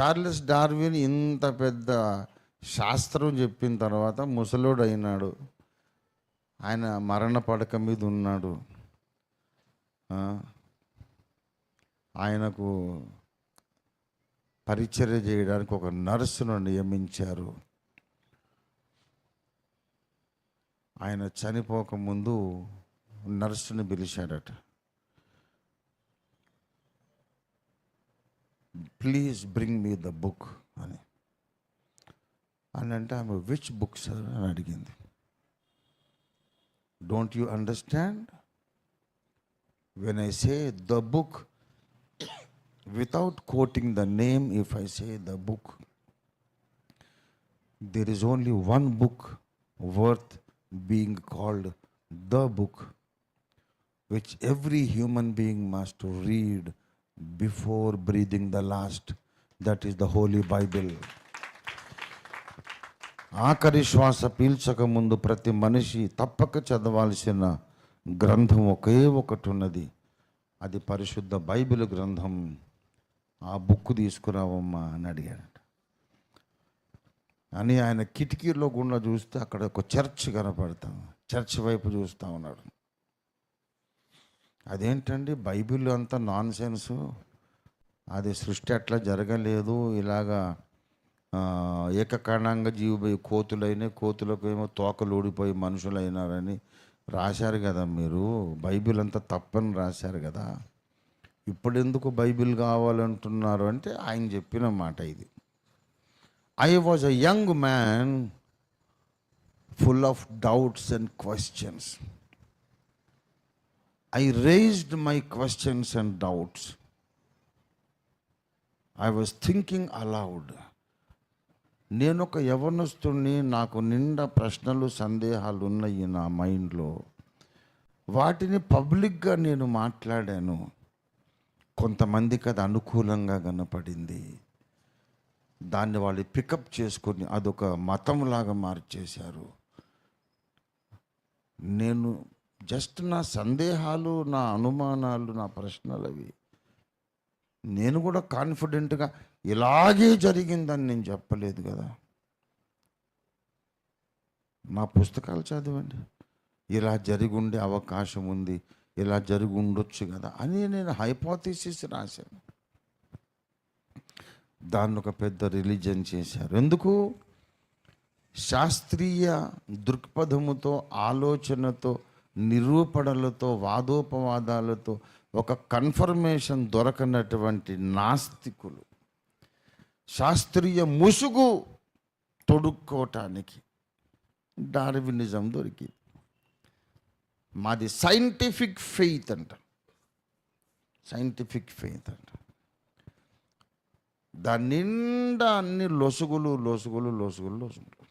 Charles Darwin ఇంత పెద్ద శాస్త్రం చెప్పిన తర్వాత ముసలోడు అయినాడు ఆయన మరణ పడక మీద ఉన్నాడు. ఆయనకు పరిచర్య చేయడానికి ఒక నర్సును నియమించారు. ఆయన చనిపోకముందు నర్సుని పిలిచాడట. please bring me the book అని అని అంటే ఆమె విచ్ బుక్ సార్ అని అడిగింది don't you understand when I say the book without quoting the name, if I say the book, there is only one book worth being called the book, which every human being must read before breathing the last that is the holy Bible ఆఖరి శ్వాస పీల్చక ముందు ప్రతి మనిషి తప్పక చదవాల్సిన గ్రంథం ఒకే ఒకటి ఉన్నది. అది పరిశుద్ధ బైబిల్ గ్రంథం. ఆ బుక్ తీసుకురావమ్మా అని అడిగాడట. అని ఆయన కిటికీలో గుండా చూస్తే అక్కడ ఒక చర్చ్ కనపడతాం. చర్చ్ వైపు చూస్తూ ఉన్నాడు. అదేంటండి? బైబిల్ అంతా నాన్ సెన్సు అది సృష్టి అట్లా జరగలేదు. ఇలాగా ఆ, జీవిపోయి కోతులైన కోతులకు ఏమో తోకలు ఊడిపోయి మనుషులైనారని రాశారు కదా మీరు. బైబిల్ అంతా తప్పని రాశారు కదా. ఇప్పుడు ఎందుకు బైబిల్ కావాలంటున్నారు అంటే ఆయన చెప్పిన మాట ఇది. I was a young man full of doubts and questions I raised my questions and doubts I was thinking aloud నేను ఒక యవనస్తుని నాకు నిండా ప్రశ్నలు సందేహాలు ఉన్నాయి నా మైండ్లో. వాటిని పబ్లిక్గా నేను మాట్లాడాను. కొంతమందికి అది అనుకూలంగా కనపడింది. దాన్ని వాళ్ళు పికప్ చేసుకొని అదొక మతంలాగా మార్చేశారు. నేను జస్ట్ నా సందేహాలు నా అనుమానాలు నా ప్రశ్నలు అవి. నేను కూడా కాన్ఫిడెంట్గా ఇలాగే జరిగిందని నేను చెప్పలేదు కదా. నా పుస్తకాలు చదవండి. ఇలా జరిగి ఉండే అవకాశం ఉంది ఇలా జరిగి ఉండొచ్చు కదా అని నేను హైపోథిసిస్ రాశాను. దాన్ని ఒక పెద్ద రిలీజన్ చేశారు. ఎందుకు? శాస్త్రీయ దృక్పథముతో ఆలోచనతో నిరూపణలతో వాదోపవాదాలతో ఒక కన్ఫర్మేషన్ దొరకనటువంటి నాస్తికులు. శాస్త్రీయ ముసుగు తొడుక్కోవటానికి డార్వినిజం దొరికింది. మాది సైంటిఫిక్ ఫెయిత్ అంట. సైంటిఫిక్ ఫెయిత్ అంట. దాని నిండా అన్ని లొసుగులు లొసుగులు లొసుగులు లొసుగులు.